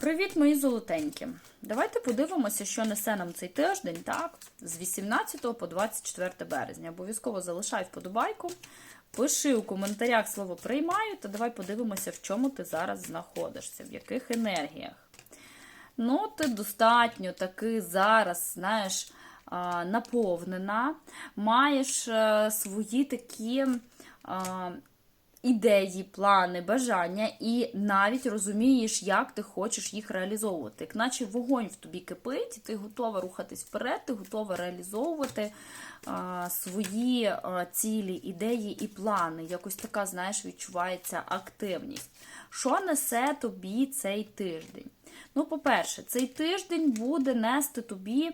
Привіт, мої золотенькі! Давайте подивимося, що несе нам цей тиждень, так? З 18 по 24 березня. Обов'язково залишай вподобайку, пиши у коментарях слово приймаю, та давай подивимося, в чому ти зараз знаходишся, в яких енергіях. Ну, ти достатньо таки зараз, знаєш, наповнена, маєш е, свої такі. Ідеї, плани, бажання, і навіть розумієш, як ти хочеш їх реалізовувати. Як наче вогонь в тобі кипить, ти готова рухатись вперед, ти готова реалізовувати а, свої а, цілі, ідеї і плани. Якось така, знаєш, відчувається активність. Що несе тобі цей тиждень? Ну, по-перше, цей тиждень буде нести тобі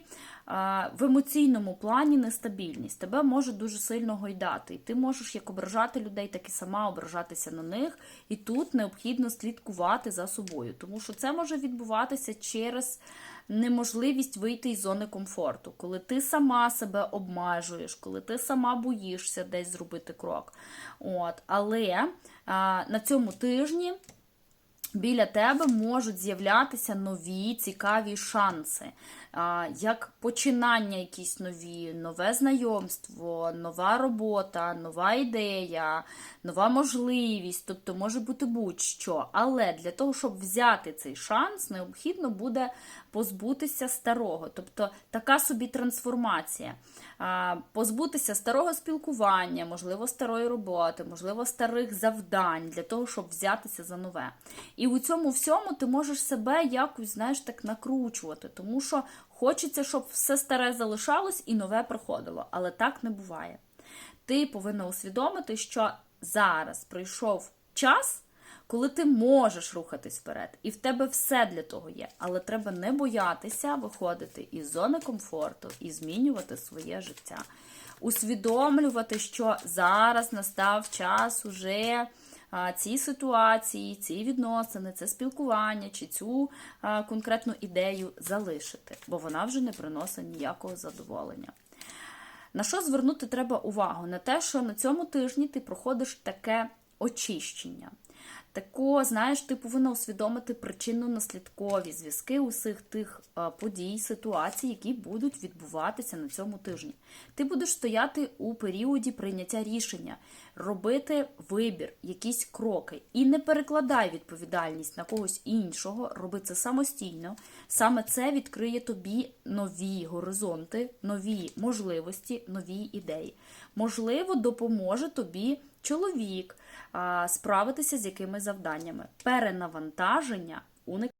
в емоційному плані нестабільність. Тебе може дуже сильно гойдати. І ти можеш як ображати людей, так і сама ображатися на них. І тут необхідно слідкувати за собою, тому що це може відбуватися через неможливість вийти із зони комфорту, коли ти сама себе обмежуєш, коли ти сама боїшся десь зробити крок. От. Але а, на цьому тижні біля тебе можуть з'являтися нові цікаві шанси, як починання якісь нові, нове знайомство, нова робота, нова ідея, нова можливість, тобто може бути будь-що. Але для того, щоб взяти цей шанс, необхідно буде позбутися старого, тобто така собі трансформація. Позбутися старого спілкування, можливо, старої роботи, можливо, старих завдань для того, щоб взятися за нове. І у цьому всьому ти можеш себе якось, знаєш, так накручувати, тому що хочеться, щоб все старе залишалось і нове приходило. Але так не буває. Ти повинна усвідомити, що зараз прийшов час, коли ти можеш рухатись вперед, і в тебе все для того є. Але треба не боятися виходити із зони комфорту і змінювати своє життя. Усвідомлювати, що зараз настав час уже а, ці ситуації, ці відносини, це спілкування чи цю конкретну ідею залишити, бо вона вже не приносить ніякого задоволення. На що звернути треба увагу? На те, що на цьому тижні ти проходиш таке очищення. Тако, знаєш, ти повинна усвідомити причинно-наслідкові зв'язки усіх тих е, подій, ситуацій, які будуть відбуватися на цьому тижні. Ти будеш стояти у періоді прийняття рішення, робити вибір, якісь кроки. І не перекладай відповідальність на когось іншого, роби це самостійно. Саме це відкриє тобі нові горизонти, нові можливості, нові ідеї. Можливо, допоможе тобі чоловік справитися з якими завданнями. Перенавантаження уникає.